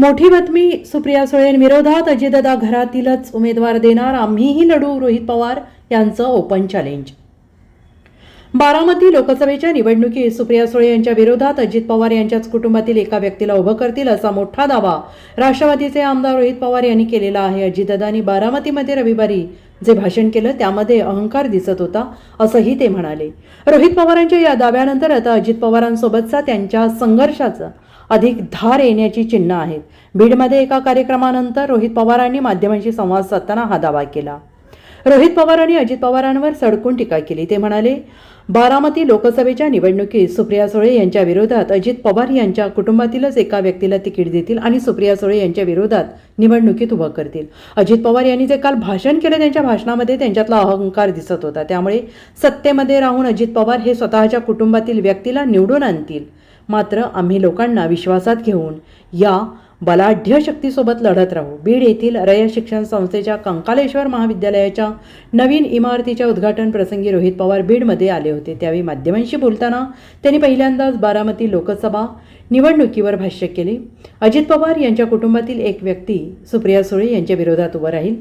मोठी बातमी सुप्रिया सुळेंविरोधात अजितदा घरातीलच उमेदवार देणार आम्हीही लढू रोहित पवार यांचं ओपन चॅलेंज बारामती लोकसभेच्या निवडणुकीत सुप्रिया सुळे यांच्या विरोधात अजित पवार यांच्याच कुटुंबातील एका व्यक्तीला उभं करतील असा मोठा दावा राष्ट्रवादीचे आमदार रोहित पवार यांनी केलेला आहे. अजितदादांनी बारामतीमध्ये रविवारी जे भाषण केलं त्यामध्ये अहंकार दिसत होता असंही ते म्हणाले. रोहित पवारांच्या या दाव्यानंतर आता अजित पवारांसोबतचा त्यांच्या संघर्षाचा अधिक धार येण्याची चिन्ह आहेत. बीडमध्ये एका कार्यक्रमानंतर रोहित पवारांनी माध्यमांशी संवाद साधताना हा दावा केला. रोहित पवारांनी अजित पवारांवर सडकून टीका केली. ते म्हणाले बारामती लोकसभेच्या निवडणुकीत सुप्रिया सुळे यांच्या विरोधात अजित पवार यांच्या कुटुंबातीलच एका व्यक्तीला तिकीट देतील आणि सुप्रिया सुळे यांच्या विरोधात निवडणुकीत उभं करतील. अजित पवार यांनी जे काल भाषण केलं त्यांच्या भाषणामध्ये त्यांच्यातला अहंकार दिसत होता. त्यामुळे सत्तेमध्ये राहून अजित पवार हे स्वतःच्या कुटुंबातील व्यक्तीला निवडून आणतील. मात्र आम्ही लोकांना विश्वासात घेऊन या बलाढ्य शक्तीसोबत लढत राहू. बीड येथील रय शिक्षण संस्थेच्या कंकालेश्वर महाविद्यालयाच्या नवीन इमारतीच्या उद्घाटन प्रसंगी रोहित पवार बीडमध्ये आले होते. त्यावेळी माध्यमांशी बोलताना त्यांनी पहिल्यांदाच बारामती लोकसभा निवडणुकीवर भाष्य केले. अजित पवार यांच्या कुटुंबातील एक व्यक्ती सुप्रिया सुळे यांच्या विरोधात उभं राहील.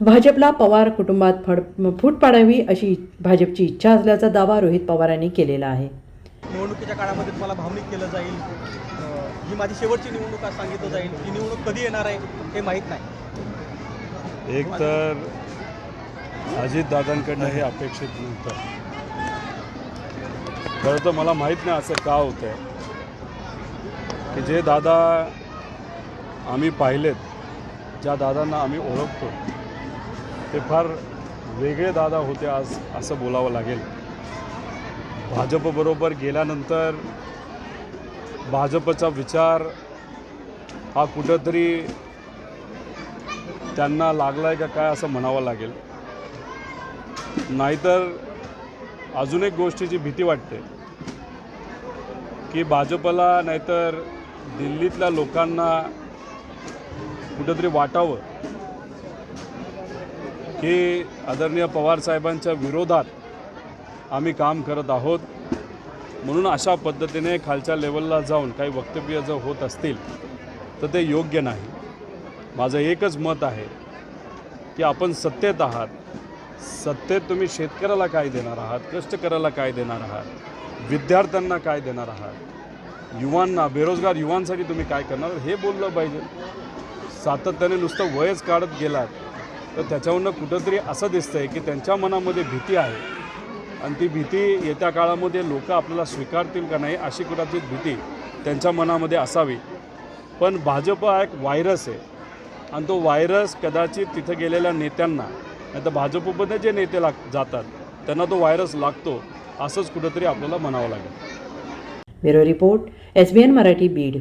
भाजपला पवार कुटुंबात फड फूट पाडावी अशी भाजपची इच्छा असल्याचा दावा रोहित पवारांनी केलेला आहे. निवडणुकीच्या काळामध्ये तुम्हाला भावनिक केलं जाईल? ही माझी शेवटची निवडणूक आज सांगितलं जाईल. ही निवडणूक कधी येणार आहे हे माहीत नाही. एक तर अजितदादांकडनं हे अपेक्षित नव्हतं. खरं तर मला माहीत नाही असं का होतं की जे दादा आम्ही पाहिलेत ज्या दादांना आम्ही ओळखतो ते फार वेगळे दादा होते आज असं बोलावं लागेल. भाजपबरोबर गेल्यानंतर भाजपचा विचार हा कुठंतरी त्यांना लागला आहे का काय असं म्हणावं लागेल. नाहीतर अजून एक गोष्टीची भीती वाटते की भाजपला नाहीतर दिल्लीतल्या लोकांना कुठंतरी वाटावं की आदरणीय पवारसाहेबांच्या विरोधात आम्ही काम करत आहोत. म्हणून अशा पद्धतीने खालच्या लेवलला जाऊन काही वक्तव्य जर होत असतील तर ते योग्य नाही. माझं एकच मत आहे की आपण सत्तेत आहात. सत्तेत तुम्ही शेतकऱ्याला काय देणार आहात कष्टकऱ्याला काय देणार आहात विद्यार्थ्यांना काय देणार आहात युवांना बेरोजगार युवांसाठी तुम्ही काय करणार हे बोललं पाहिजे. सातत्याने नुसतं वयच काढत गेलात तर त्याच्यावरनं कुठंतरी असं दिसतंय की त्यांच्या मनामध्ये भीती आहे. आणि ती भीती येत्या काळामध्ये लोक आपल्याला स्वीकारतील का नाही अशी कुठची भीती त्यांच्या मनामध्ये असावी. पण भाजप हा एक व्हायरस आहे. आणि तो व्हायरस कदाचित तिथं गेलेल्या नेत्यांना नाही तर भाजपमध्ये जे नेते लाग जातात त्यांना तो व्हायरस लागतो असंच कुठंतरी आपल्याला म्हणावं लागेल. Bureau report S B N Marathi Beed.